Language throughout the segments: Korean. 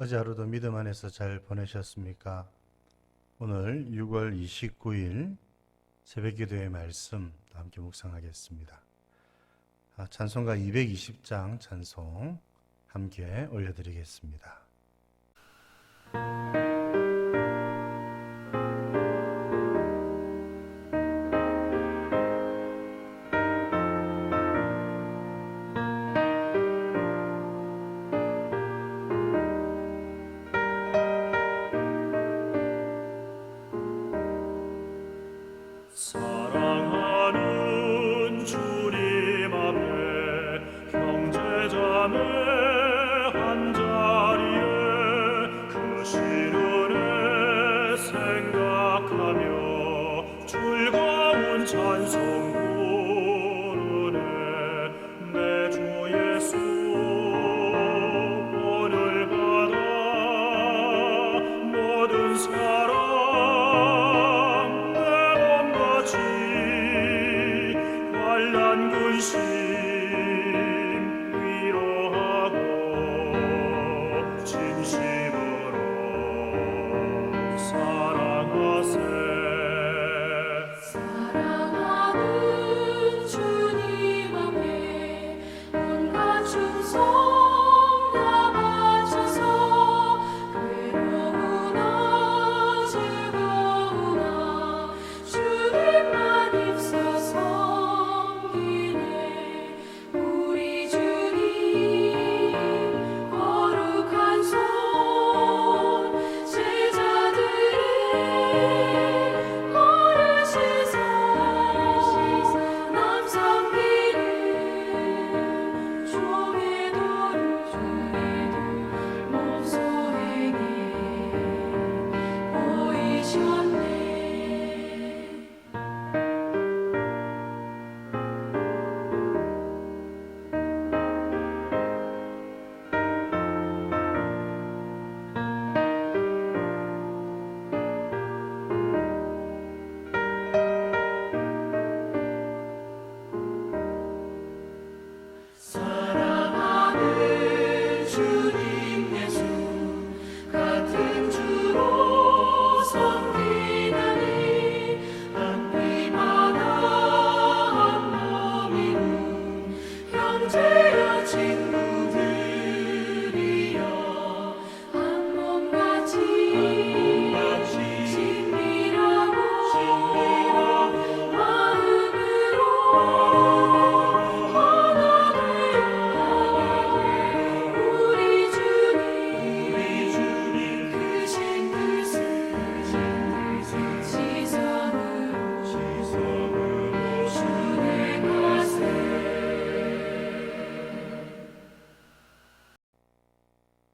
어제 하루도 믿음 안에서 잘 보내셨습니까? 오늘 6월 29일 새벽 기도의 말씀 함께 묵상하겠습니다. 아, 찬송가 220장 찬송 함께 올려드리겠습니다. 사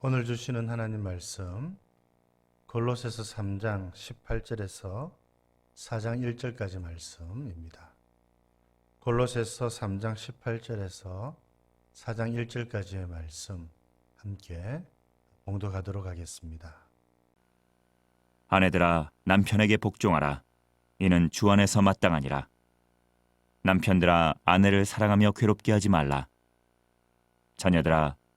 오늘 주시는 하나님 말씀 골로새서 3장 18절에서 4장 1절까지 말씀입니다. 골로새서 3장 18절에서 4장 1절까지의 말씀 함께 봉독하도록 하겠습니다. 아내들아 남편에게 복종하라 이는 주 안에서 마땅하니라 남편들아 아내를 사랑하며 괴롭게 하지 말라 자녀들아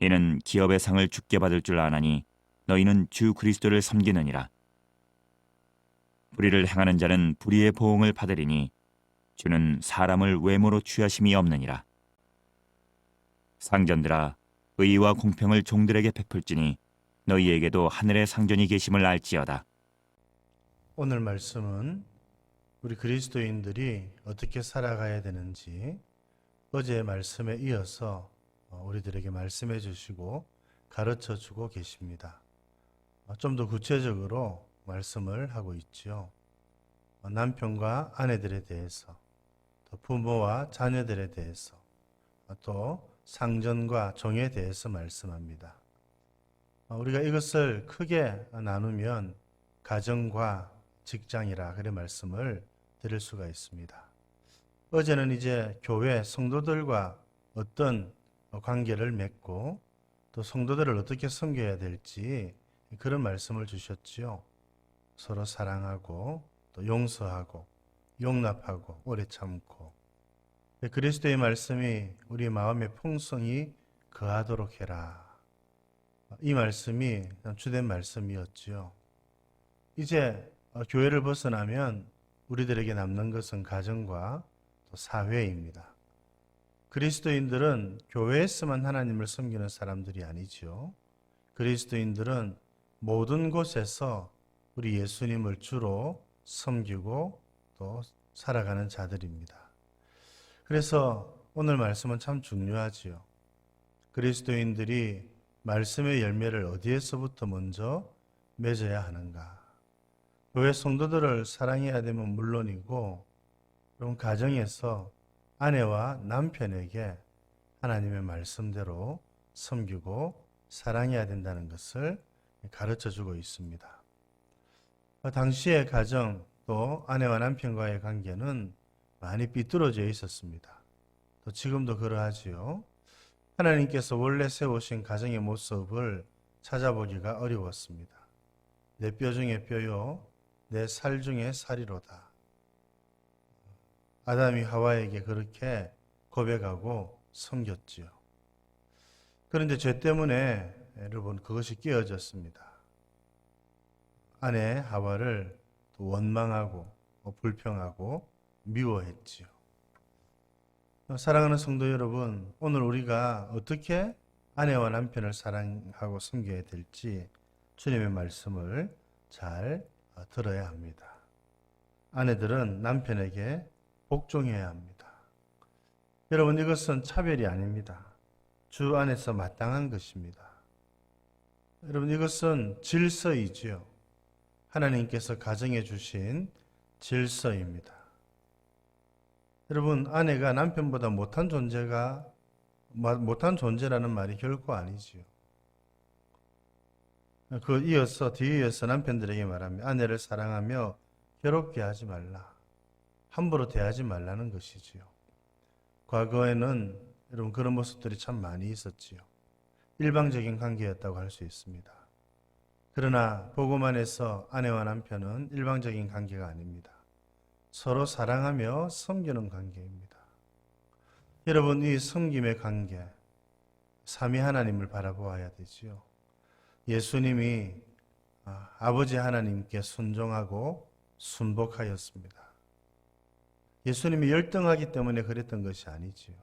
이는 기업의 상을 죽게 받을 줄 아나니 너희는 주 그리스도를 섬기느니라. 불의를 행하는 자는 불의의 보응을 받으리니 주는 사람을 외모로 취하심이 없느니라. 상전들아 의와 공평을 종들에게 베풀지니 너희에게도 하늘의 상전이 계심을 알지어다. 오늘 말씀은 우리 그리스도인들이 어떻게 살아가야 되는지 어제의 말씀에 이어서 어, 우리들에게 말씀해 주시고 가르쳐 주고 계십니다. 좀 더 구체적으로 말씀을 하고 있지요. 어, 남편과 아내들에 대해서, 또 부모와 자녀들에 대해서, 어, 또 상전과 종에 대해서 말씀합니다. 어, 우리가 이것을 크게 나누면 가정과 직장이라 그런 말씀을 드릴 수가 있습니다. 어제는 이제 교회 성도들과 어떤 관계를 맺고 또 성도들을 어떻게 섬겨야 될지 그런 말씀을 주셨지요. 서로 사랑하고 또 용서하고 용납하고 오래 참고 그리스도의 말씀이 우리 마음의 풍성이 거하도록 해라. 이 말씀이 주된 말씀이었지요. 이제 어, 교회를 벗어나면 우리들에게 남는 것은 가정과 또 사회입니다. 그리스도인들은 교회에서만 하나님을 섬기는 사람들이 아니지요. 그리스도인들은 모든 곳에서 우리 예수님을 주로 섬기고 또 살아가는 자들입니다. 그래서 오늘 말씀은 참 중요하지요. 그리스도인들이 말씀의 열매를 어디에서부터 먼저 맺어야 하는가? 교회 성도들을 사랑해야 되면 물론이고, 그럼 가정에서 아내와 남편에게 하나님의 말씀대로 섬기고 사랑해야 된다는 것을 가르쳐 주고 있습니다. 당시의 가정 또 아내와 남편과의 관계는 많이 삐뚤어져 있었습니다. 또 지금도 그러하지요. 하나님께서 원래 세우신 가정의 모습을 찾아보기가 어려웠습니다. 내 뼈 중에 뼈요, 내 살 중에 살이로다. 아담이 하와에게 그렇게 고백하고 섬겼지요. 그런데 죄 때문에 여러분 그것이 깨어졌습니다. 아내 하와를 원망하고 불평하고 미워했지요. 사랑하는 성도 여러분, 오늘 우리가 어떻게 아내와 남편을 사랑하고 섬겨야 될지 주님의 말씀을 잘 들어야 합니다. 아내들은 남편에게 복종해야 합니다. 여러분, 이것은 차별이 아닙니다. 주 안에서 마땅한 것입니다. 여러분, 이것은 질서이지요. 하나님께서 가정해 주신 질서입니다. 여러분, 아내가 남편보다 못한 존재가, 못한 존재라는 말이 결코 아니지요. 그 이어서, 뒤에 이어서 남편들에게 말하며 아내를 사랑하며 괴롭게 하지 말라. 함부로 대하지 말라는 것이지요. 과거에는 여러분 그런 모습들이 참 많이 있었지요. 일방적인 관계였다고 할 수 있습니다. 그러나 안에서 아내와 남편은 일방적인 관계가 아닙니다. 서로 사랑하며 섬기는 관계입니다. 여러분 이 섬김의 관계 삼위 하나님을 바라보아야 되지요. 예수님이 아, 아버지 하나님께 순종하고 순복하였습니다. 예수님이 열등하기 때문에 그랬던 것이 아니지요.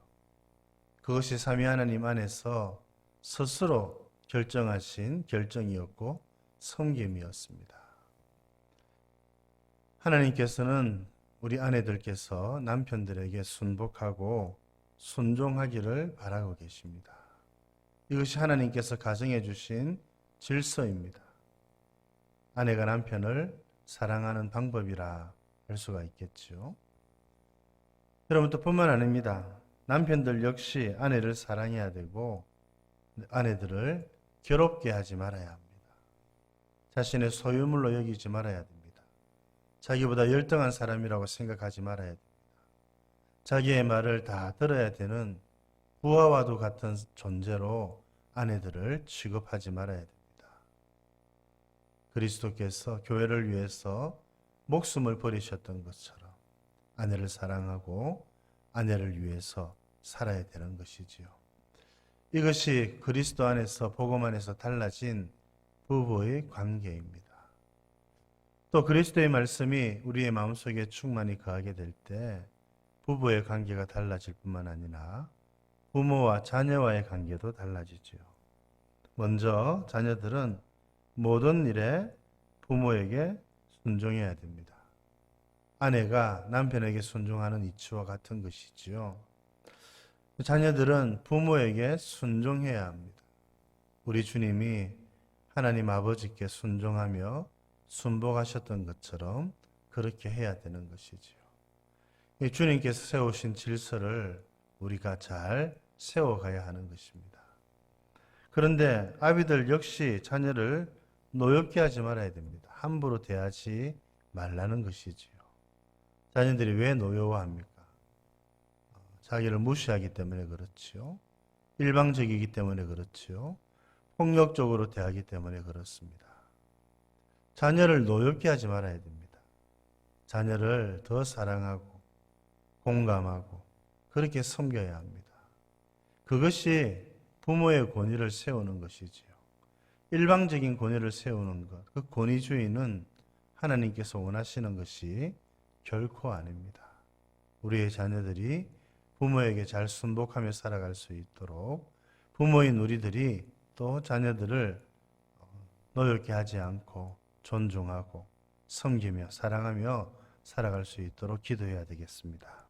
그것이 삼위 하나님 안에서 스스로 결정하신 결정이었고 섬김이었습니다. 하나님께서는 우리 아내들께서 남편들에게 순복하고 순종하기를 바라고 계십니다. 이것이 하나님께서 가정해 주신 질서입니다. 아내가 남편을 사랑하는 방법이라 할 수가 있겠죠. 여러분 또 뿐만 아닙니다. 남편들 역시 아내를 사랑해야 되고 아내들을 괴롭게 하지 말아야 합니다. 자신의 소유물로 여기지 말아야 됩니다. 자기보다 열등한 사람이라고 생각하지 말아야 됩니다. 자기의 말을 다 들어야 되는 부하와도 같은 존재로 아내들을 취급하지 말아야 됩니다. 그리스도께서 교회를 위해서 목숨을 버리셨던 것처럼 아내를 사랑하고 아내를 위해서 살아야 되는 것이지요. 이것이 그리스도 안에서 복음 안에서 달라진 부부의 관계입니다. 또 그리스도의 말씀이 우리의 마음속에 충만히 거하게 될 때 부부의 관계가 달라질 뿐만 아니라 부모와 자녀와의 관계도 달라지죠. 먼저 자녀들은 모든 일에 부모에게 순종해야 됩니다. 아내가 남편에게 순종하는 이치와 같은 것이지요. 자녀들은 부모에게 순종해야 합니다. 우리 주님이 하나님 아버지께 순종하며 순복하셨던 것처럼 그렇게 해야 되는 것이지요. 주님께서 세우신 질서를 우리가 잘 세워가야 하는 것입니다. 그런데 아비들 역시 자녀를 노엽게 하지 말아야 됩니다. 함부로 대하지 말라는 것이지요. 자녀들이 왜 노여워합니까? 어, 자기를 무시하기 때문에 그렇지요. 일방적이기 때문에 그렇지요. 폭력적으로 대하기 때문에 그렇습니다. 자녀를 노엽게 하지 말아야 됩니다. 자녀를 더 사랑하고 공감하고 그렇게 섬겨야 합니다. 그것이 부모의 권위를 세우는 것이지요. 일방적인 권위를 세우는 것, 그 권위주의는 하나님께서 원하시는 것이 결코 아닙니다. 우리의 자녀들이 부모에게 잘 순복하며 살아갈 수 있도록 부모인 우리들이 또 자녀들을 노엽게 하지 않고 존중하고 섬기며 사랑하며 살아갈 수 있도록 기도해야 되겠습니다.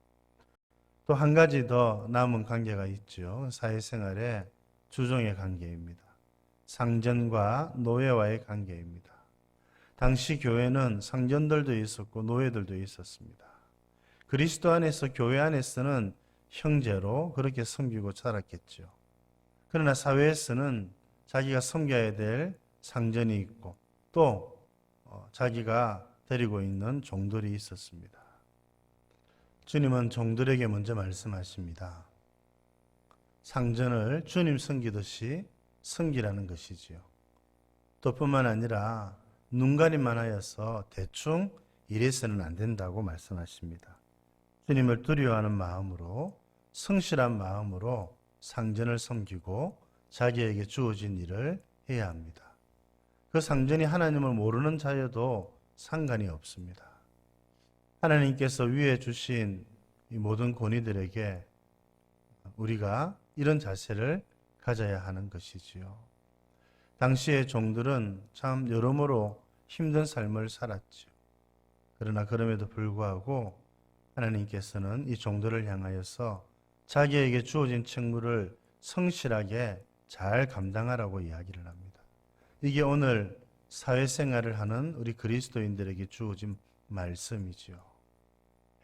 또 한 가지 더 남은 관계가 있죠. 사회생활의 주종의 관계입니다. 상전과 노예와의 관계입니다. 당시 교회는 상전들도 있었고 노예들도 있었습니다. 그리스도 안에서 교회 안에서는 형제로 그렇게 섬기고 자랐겠죠. 그러나 사회에서는 자기가 섬겨야 될 상전이 있고 또 어, 자기가 데리고 있는 종들이 있었습니다. 주님은 종들에게 먼저 말씀하십니다. 상전을 주님 섬기듯이 섬기라는 것이지요. 또 뿐만 아니라 눈가림만 하여서 대충 이래서는 안 된다고 말씀하십니다. 주님을 두려워하는 마음으로 성실한 마음으로 상전을 섬기고 자기에게 주어진 일을 해야 합니다. 그 상전이 하나님을 모르는 자여도 상관이 없습니다. 하나님께서 위에 주신 이 모든 권위들에게 우리가 이런 자세를 가져야 하는 것이지요. 당시의 종들은 참 여러모로 힘든 삶을 살았죠. 그러나 그럼에도 불구하고 하나님께서는 이 종들을 향하여서 자기에게 주어진 책무를 성실하게 잘 감당하라고 이야기를 합니다. 이게 오늘 사회생활을 하는 우리 그리스도인들에게 주어진 말씀이지요.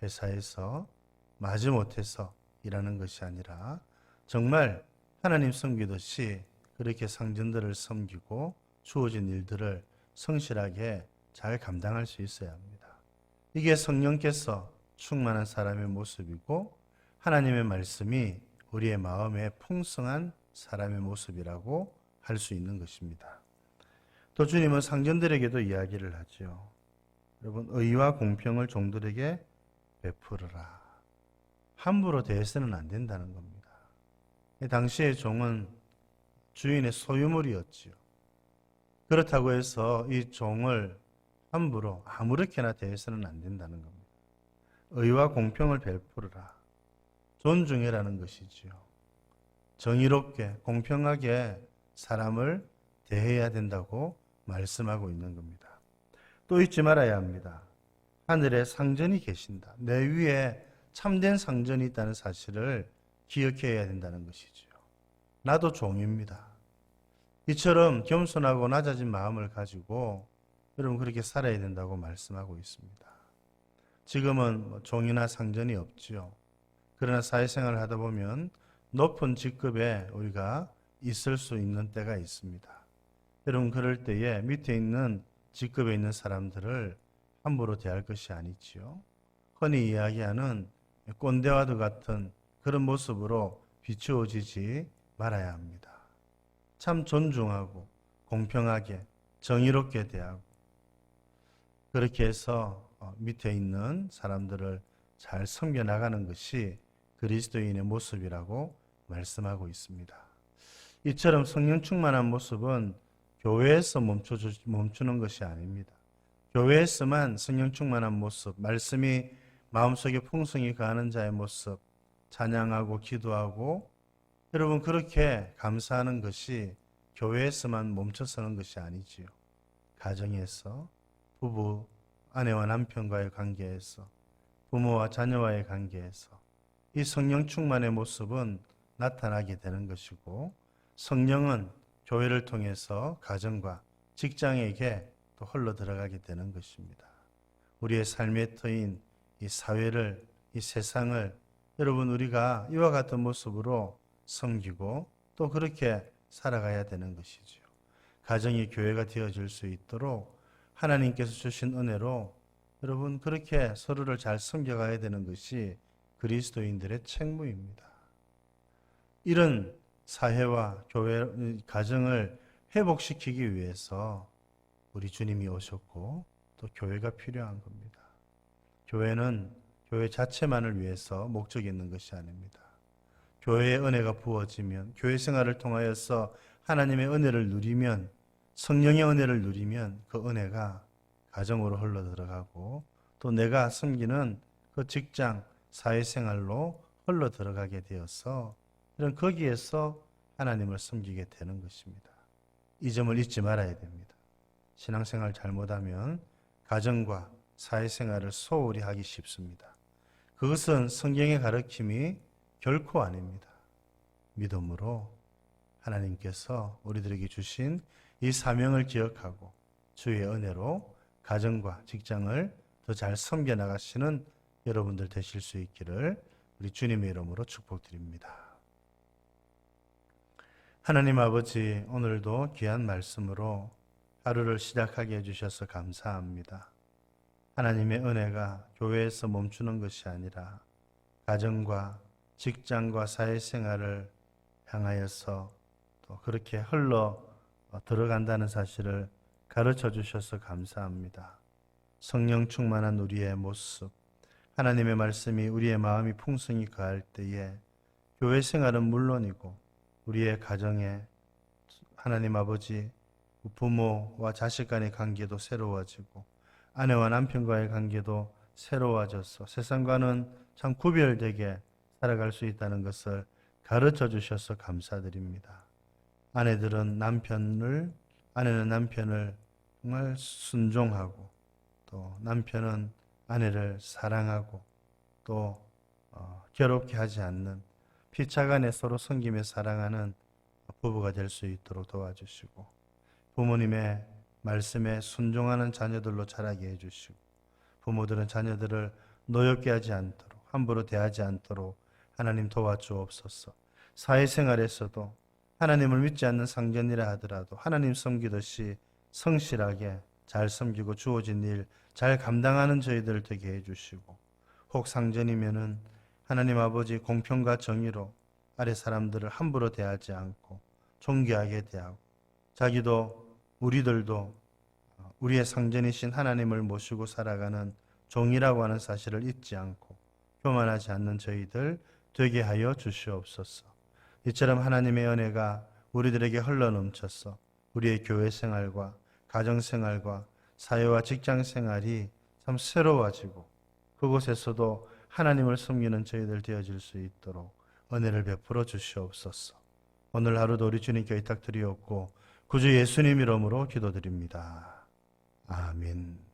회사에서 마지못해서 일하는 것이 아니라 정말 하나님 섬기듯이 그렇게 상전들을 섬기고 주어진 일들을 성실하게 잘 감당할 수 있어야 합니다. 이게 성령께서 충만한 사람의 모습이고 하나님의 말씀이 우리의 마음에 풍성한 사람의 모습이라고 할 수 있는 것입니다. 또 주님은 상전들에게도 이야기를 하죠. 여러분, 의와 공평을 종들에게 베풀어라. 함부로 대해서는 안 된다는 겁니다. 당시의 종은 주인의 소유물이었지요. 그렇다고 해서 이 종을 함부로 아무렇게나 대해서는 안 된다는 겁니다. 의와 공평을 베풀어라. 존중해라는 것이지요. 정의롭게 공평하게 사람을 대해야 된다고 말씀하고 있는 겁니다. 또 잊지 말아야 합니다. 하늘에 상전이 계신다. 내 위에 참된 상전이 있다는 사실을 기억해야 된다는 것이지요. 나도 종입니다. 이처럼 겸손하고 낮아진 마음을 가지고 여러분 그렇게 살아야 된다고 말씀하고 있습니다. 지금은 뭐 종이나 상전이 없지요. 그러나 사회생활을 하다 보면 높은 직급에 우리가 있을 수 있는 때가 있습니다. 여러분 그럴 때에 밑에 있는 직급에 있는 사람들을 함부로 대할 것이 아니지요. 흔히 이야기하는 꼰대와도 같은 그런 모습으로 비추어지지 말아야 합니다. 참 존중하고 공평하게 정의롭게 대하고 그렇게 해서 어, 밑에 있는 사람들을 잘 섬겨 나가는 것이 그리스도인의 모습이라고 말씀하고 있습니다. 이처럼 성령 충만한 모습은 교회에서 멈춰 멈추는 것이 아닙니다. 교회에서만 성령 충만한 모습, 말씀이 마음속에 풍성히 가는 자의 모습, 찬양하고 기도하고 여러분 그렇게 감사하는 것이 교회에서만 멈춰서는 것이 아니지요. 가정에서 부부, 아내와 남편과의 관계에서 부모와 자녀와의 관계에서 이 성령 충만의 모습은 나타나게 되는 것이고 성령은 교회를 통해서 가정과 직장에게 또 흘러 들어가게 되는 것입니다. 우리의 삶의 터인 이 사회를 이 세상을 여러분 우리가 이와 같은 모습으로 섬기고 또 그렇게 살아가야 되는 것이지요. 가정이 교회가 되어질 수 있도록 하나님께서 주신 은혜로 여러분 그렇게 서로를 잘 섬겨가야 되는 것이 그리스도인들의 책무입니다. 이런 사회와 교회 가정을 회복시키기 위해서 우리 주님이 오셨고 또 교회가 필요한 겁니다. 교회는 교회 자체만을 위해서 목적이 있는 것이 아닙니다. 교회의 은혜가 부어지면 교회 생활을 통하여서 하나님의 은혜를 누리면 성령의 은혜를 누리면 그 은혜가 가정으로 흘러 들어가고 또 내가 섬기는 그 직장 사회생활로 흘러 들어가게 되어서 이런 거기에서 하나님을 섬기게 되는 것입니다. 이 점을 잊지 말아야 됩니다. 신앙생활 잘못하면 가정과 사회생활을 소홀히 하기 쉽습니다. 그것은 성경의 가르침이 결코 아닙니다. 믿음으로 하나님께서 우리들에게 주신 이 사명을 기억하고 주의 은혜로 가정과 직장을 더 잘 섬겨 나가시는 여러분들 되실 수 있기를 우리 주님의 이름으로 축복드립니다. 하나님 아버지 오늘도 귀한 말씀으로 하루를 시작하게 해주셔서 감사합니다. 하나님의 은혜가 교회에서 멈추는 것이 아니라 가정과 직장과 사회생활을 향하여서 또 그렇게 흘러 들어간다는 사실을 가르쳐 주셔서 감사합니다. 성령 충만한 우리의 모습, 하나님의 말씀이 우리의 마음이 풍성히 가할 때에 교회 생활은 물론이고 우리의 가정에 하나님 아버지 부모와 자식 간의 관계도 새로워지고 아내와 남편과의 관계도 새로워져서 세상과는 참 구별되게 살아갈 수 있다는 것을 가르쳐 주셔서 감사드립니다. 아내들은 남편을 아내는 남편을 정말 순종하고 또 남편은 아내를 사랑하고 또 어, 괴롭게 하지 않는 피차간에 서로 섬기며 사랑하는 부부가 될 수 있도록 도와주시고 부모님의 말씀에 순종하는 자녀들로 자라게 해주시고 부모들은 자녀들을 노엽게 하지 않도록 함부로 대하지 않도록 하나님 도와주옵소서. 사회생활에서도 하나님을 믿지 않는 상전이라 하더라도 하나님 섬기듯이 성실하게 잘 섬기고 주어진 일 잘 감당하는 저희들 되게 해주시고 혹 상전이면은 하나님 아버지 공평과 정의로 아래 사람들을 함부로 대하지 않고 존귀하게 대하고 자기도 우리들도 우리의 상전이신 하나님을 모시고 살아가는 종이라고 하는 사실을 잊지 않고 교만하지 않는 저희들 되게 하여 주시옵소서. 이처럼 하나님의 은혜가 우리들에게 흘러넘쳐서 우리의 교회 생활과 가정 생활과 사회와 직장 생활이 참 새로워지고 그곳에서도 하나님을 섬기는 저희들 되어질 수 있도록 은혜를 베풀어 주시옵소서. 오늘 하루도 우리 주님께 의탁드리옵고 구주 예수님 이름으로 기도드립니다. 아멘.